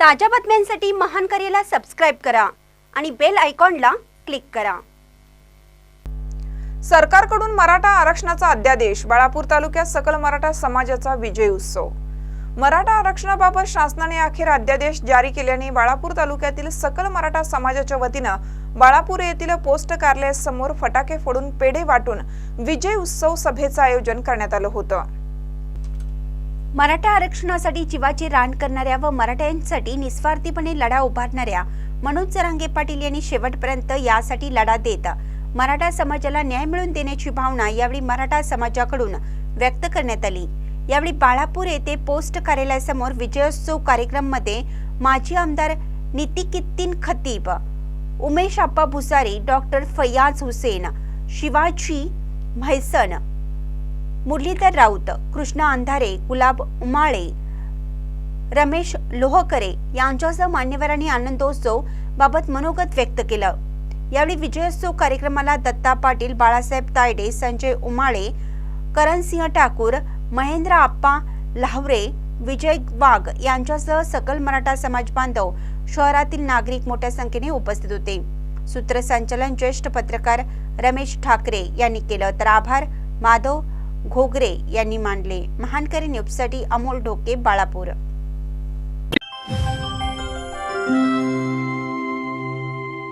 ताज्या बातम्यांसाठी महान करेला सबस्क्राईब करा आणि बेल आयकॉनला क्लिक करा. सरकारकडून मराठा आरक्षणाचा अध्यादेश बाळापूर तालुक्यात सकल मराठा समाजाचा विजय उत्सव. मराठा आरक्षणाबाबत शासनाने अखेर अध्यादेश जारी केल्याने बाळापूर तालुक्यातील सकल मराठा समाजाच्या वतीनं बाळापूर येथील पोस्ट कार्यालयासमोर फटाके फोडून पेढे वाटून विजय उत्सव सभेचं आयोजन करण्यात आलं होतं. मराठा आरक्षणासाठी जीवाची रान करणाऱ्या व मराठ्यांसाठी निस्वार्थीपणे लढा उभारणाऱ्या मनोज जरांगे पाटील यांनी शेवटपर्यंत यासाठी लढा देत मराठा समाजाला न्याय मिळवून देण्याची भावना यावेळी मराठा समाजाकडून व्यक्त करण्यात आली. यावेळी बाळापूर येथे पोस्ट कार्यालयासमोर विजयोत्सव कार्यक्रममध्ये माजी आमदार नितिकित्तीन खतीब उमेश आप्पा भुसारी डॉक्टर फयाज हुसेन शिवाजी म्हैसन मुरलीधर राऊत कृष्णा अंधारे गुलाब उमाळे रमेश लोहकरे यांच्यासह मान्यवरांनी आनंदोत्सव बाबत मनोगत व्यक्त केलं. यावेळी विजयोत्सव कार्यक्रमाला दत्ता पाटील बाळासाहेब तायडे संजय उमाळे करणसिंह ठाकूर महेंद्र आप्पा लाहवरे विजय वाघ यांच्यासह सकल मराठा समाज बांधव शहरातील नागरिक मोठ्या संख्येने उपस्थित होते. सूत्रसंचालन ज्येष्ठ पत्रकार रमेश ठाकरे यांनी केलं. तर आभार माधव घोगरे यांनी मांडले. महानकरी न्यूजसाठी अमोल ढोके बाळापूर